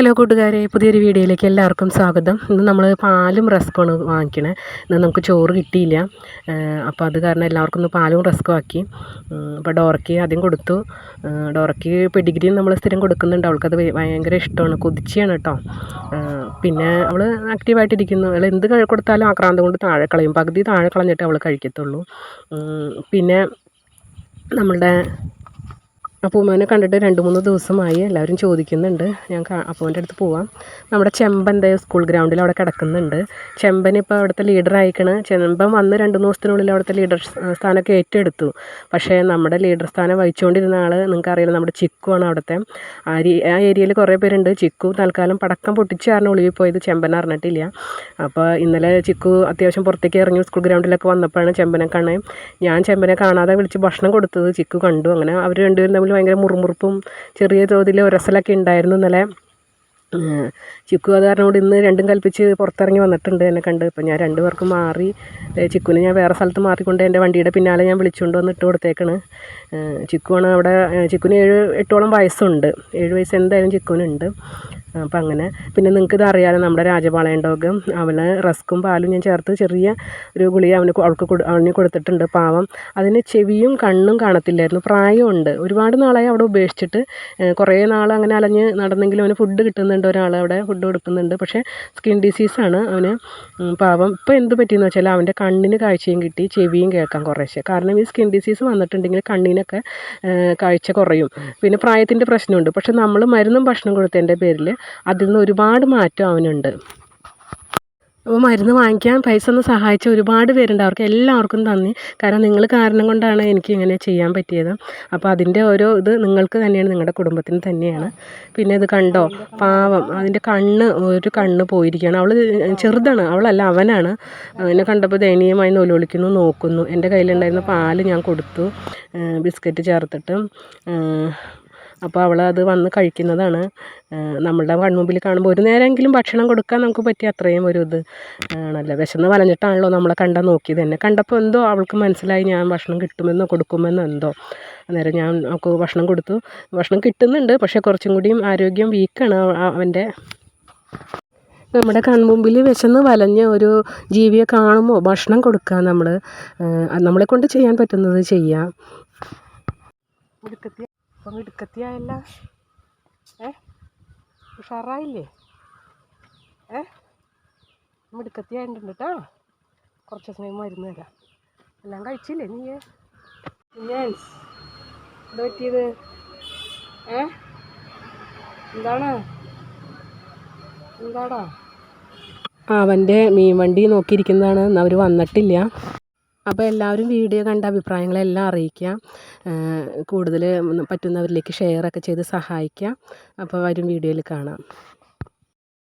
Hello കൂട്ടുകാരെ പുതിയൊരു വീഡിയോയിലേക്ക് എല്ലാവർക്കും സ്വാഗതം. ഇന്ന് നമ്മൾ പാലും റസ്ക്കുമാണ് വാങ്ങിക്കണേ. ഇന്ന് നമുക്ക് ചോറ് കിട്ടിയില്ല. അപ്പോൾ അത് കാരണം എല്ലാവർക്കും ഒന്ന് പാലും റസ്ക്കും ആക്കി. അപ്പോൾ ഡോറയ്ക്ക് ആദ്യം കൊടുത്തു. ഡോറയ്ക്ക് പെഡിഗ്രിയും നമ്മൾ സ്ഥിരം കൊടുക്കുന്നുണ്ട്. അവൾക്കത് ഭയങ്കര ഇഷ്ടമാണ് കൊതിച്ചിയാണ് കേട്ടോ. പിന്നെ അവൾ ആക്റ്റീവായിട്ടിരിക്കുന്നു. അവൾ എന്ത് കൊടുത്താലും ആക്രാന്തം കൊണ്ട് താഴെ കളയും. പകുതി താഴെ കളഞ്ഞിട്ട് അവൾ കഴിക്കത്തുള്ളൂ. പിന്നെ നമ്മളുടെ അപ്പൂമ്മേനെ കണ്ടിട്ട് രണ്ട് മൂന്ന് ദിവസമായി എല്ലാവരും ചോദിക്കുന്നുണ്ട്. ഞാൻ അപ്പൂന്റെ അടുത്ത് പോവാം. നമ്മുടെ ചെമ്പൻ ദേ സ്കൂൾ ഗ്രൗണ്ടിൽ അവിടെ കിടക്കുന്നുണ്ട്. ചെമ്പൻ ഇപ്പോൾ അവിടുത്തെ ലീഡർ ആയിക്കണ്. ചെമ്പൻ വന്ന് രണ്ട് ദിവസത്തിനുള്ളിൽ അവിടുത്തെ ലീഡർ സ്ഥാനമൊക്കെ ഏറ്റെടുത്തു. പക്ഷേ നമ്മുടെ ലീഡർ സ്ഥാനം വഹിച്ചുകൊണ്ടിരുന്ന ആൾ നിങ്ങൾക്കറിയില്ല നമ്മുടെ ചിക്കു ആണ് അവിടുത്തെ. ആ ആ ഏരിയയിൽ കുറേ പേരുണ്ട്. ചിക്കു തൽക്കാലം പടക്കം പൊട്ടിച്ച് കാരണം ഒളിവിൽ പോയത് ചെമ്പൻ അറിഞ്ഞിട്ടില്ല. അപ്പോൾ ഇന്നലെ ചിക്കു അത്യാവശ്യം പുറത്തേക്ക് ഇറങ്ങി സ്കൂൾ ഗ്രൗണ്ടിലൊക്കെ വന്നപ്പോഴാണ് ചെമ്പനെ കാണാൻ ഞാൻ ചെമ്പനെ കാണാതെ വിളിച്ച് ഭക്ഷണം കൊടുത്തത് ചിക്കു കണ്ടു. അങ്ങനെ അവർ രണ്ടുപേരും തമ്മിൽ ഭയങ്കര മുറുമുറുപ്പും ചെറിയ തോതിൽ ഉരസലൊക്കെ ഉണ്ടായിരുന്നു ഇന്നലെ. ചിക്കു അത് കാരണം ഇന്ന് രണ്ടും കൽപ്പിച്ച് പുറത്തിറങ്ങി വന്നിട്ടുണ്ട് എന്നെ കണ്ട്. ഇപ്പം ഞാൻ രണ്ടു പേർക്കും മാറി. ചിക്കുവിനെ ഞാൻ വേറെ സ്ഥലത്ത് മാറിക്കൊണ്ട് എന്റെ വണ്ടിയുടെ പിന്നാലെ ഞാൻ വിളിച്ചുകൊണ്ട് വന്ന് ഇട്ട് കൊടുത്തേക്കാണ്. ചിക്കുവാണ് അവിടെ ചിക്കുവിന് ഏഴ് എട്ടോളം വയസ്സുണ്ട്. ഏഴ് വയസ്സ് എന്തായാലും ചിക്കുവിനുണ്ട്. അപ്പം അങ്ങനെ. പിന്നെ നിങ്ങൾക്ക് ഇത് അറിയാലോ നമ്മുടെ രാജപാളയം ഡോഗ് അവന് റസ്ക്കും പാലും ഞാൻ ചേർത്ത് ചെറിയ ഒരു ഗുളിക അവന് അവൾക്ക് അവന് കൊടുത്തിട്ടുണ്ട് പാവം. അതിന് ചെവിയും കണ്ണും കാണത്തില്ലായിരുന്നു. പ്രായമുണ്ട് ഒരുപാട് നാളായി അവിടെ ഉപേക്ഷിച്ചിട്ട് കുറേ നാൾ അങ്ങനെ അലഞ്ഞ് നടന്നെങ്കിലും അവന് ഫുഡ് കിട്ടുന്നുണ്ട് ഒരാൾ അവിടെ ഫുഡ് കൊടുക്കുന്നുണ്ട്. പക്ഷേ സ്കിൻ ഡിസീസാണ് അവന് പാവം. ഇപ്പോൾ എന്ത് പറ്റിയെന്ന് വെച്ചാൽ അവന്റെ കണ്ണിന് കാഴ്ചയും കിട്ടി ചെവിയും കേൾക്കാൻ കുറേശ്ശെ. കാരണം ഈ സ്കിൻ ഡിസീസ് വന്നിട്ടുണ്ടെങ്കിൽ കണ്ണിനൊക്കെ കാഴ്ച കുറയും. പിന്നെ പ്രായത്തിന്റെ പ്രശ്നമുണ്ട്. പക്ഷേ നമ്മൾ മരുന്നും ഭക്ഷണം കൊടുത്തതിന്റെ പേരിൽ അതിൽ നിന്ന് ഒരുപാട് മാറ്റം അവനുണ്ട്. അപ്പോൾ മരുന്ന് വാങ്ങിക്കാൻ പൈസ ഒന്ന് സഹായിച്ച ഒരുപാട് പേരുണ്ട്. അവർക്ക് എല്ലാവർക്കും തന്നി കാരണം നിങ്ങൾ കാരണം കൊണ്ടാണ് എനിക്ക് ഇങ്ങനെ ചെയ്യാൻ പറ്റിയത്. അപ്പോൾ അതിന്റെ ഓരോ ഇത് നിങ്ങൾക്ക് തന്നെയാണ് നിങ്ങളുടെ കുടുംബത്തിന് തന്നെയാണ്. പിന്നെ ഇത് കണ്ടോ? പാവം. അതിന്റെ കണ്ണ് ഒരു കണ്ണ് പോയിരിക്കുകയാണ്. അവൾ ചെറുതാണ്. അവളല്ല അവനാണ്. എന്നെ കണ്ടപ്പോൾ ദയനീയമായി നൊലൊളിക്കുന്നു നോക്കുന്നു. എന്റെ കയ്യിലുണ്ടായിരുന്ന പാൽ ഞാൻ കൊടുത്തു. ബിസ്ക്കറ്റ് ചേർത്തിട്ട് അപ്പോൾ അവൾ അത് വന്ന് കഴിക്കുന്നതാണ്. നമ്മളുടെ കൺമുമ്പിൽ കാണുമ്പോൾ ഒരു നേരമെങ്കിലും ഭക്ഷണം കൊടുക്കാൻ നമുക്ക് പറ്റിയ അത്രയും ഒരു ഇത് ആണല്ലോ. വിശന്ന് വലഞ്ഞിട്ടാണല്ലോ നമ്മളെ കണ്ട നോക്കിയത്. തന്നെ കണ്ടപ്പോൾ എന്തോ അവൾക്ക് മനസ്സിലായി ഞാൻ ഭക്ഷണം കിട്ടുമെന്നോ കൊടുക്കുമെന്നോ എന്തോ. അന്നേരം ഞാൻ അവൾക്ക് ഭക്ഷണം കൊടുത്തു. ഭക്ഷണം കിട്ടുന്നുണ്ട് പക്ഷേ കുറച്ചും കൂടിയും ആരോഗ്യം വീക്കാണ് അവന്റെ. നമ്മുടെ കൺമുമ്പിൽ വിശന്ന് വലഞ്ഞ ഒരു ജീവിയെ കാണുമ്പോൾ ഭക്ഷണം കൊടുക്കുക നമ്മൾ നമ്മളെ കൊണ്ട് ചെയ്യാൻ പറ്റുന്നത് ചെയ്യാം. അപ്പം മിടുക്കത്തിയായല്ല. ഏ? ഉഷാറായില്ലേ? ഏ? മിടുക്കത്തിയായിട്ടുണ്ട് കേട്ടോ കുറച്ച് സമയം മരുന്ന് തരാം. എല്ലാം കഴിച്ചില്ലേ നീ എന്താ പറ്റിയത്? ഏ? എന്താണ്? എന്താടാ? അവന്റെ മീൻ വണ്ടി നോക്കിയിരിക്കുന്നതാണ്. അവർ വന്നിട്ടില്ല. അപ്പോൾ എല്ലാവരും വീഡിയോ കണ്ട അഭിപ്രായങ്ങളെല്ലാം അറിയിക്കുക. കൂടുതൽ പറ്റുന്നവരിലേക്ക് ഷെയറൊക്കെ ചെയ്ത് സഹായിക്കുക. അപ്പോൾ വരും വീഡിയോയിൽ കാണാം.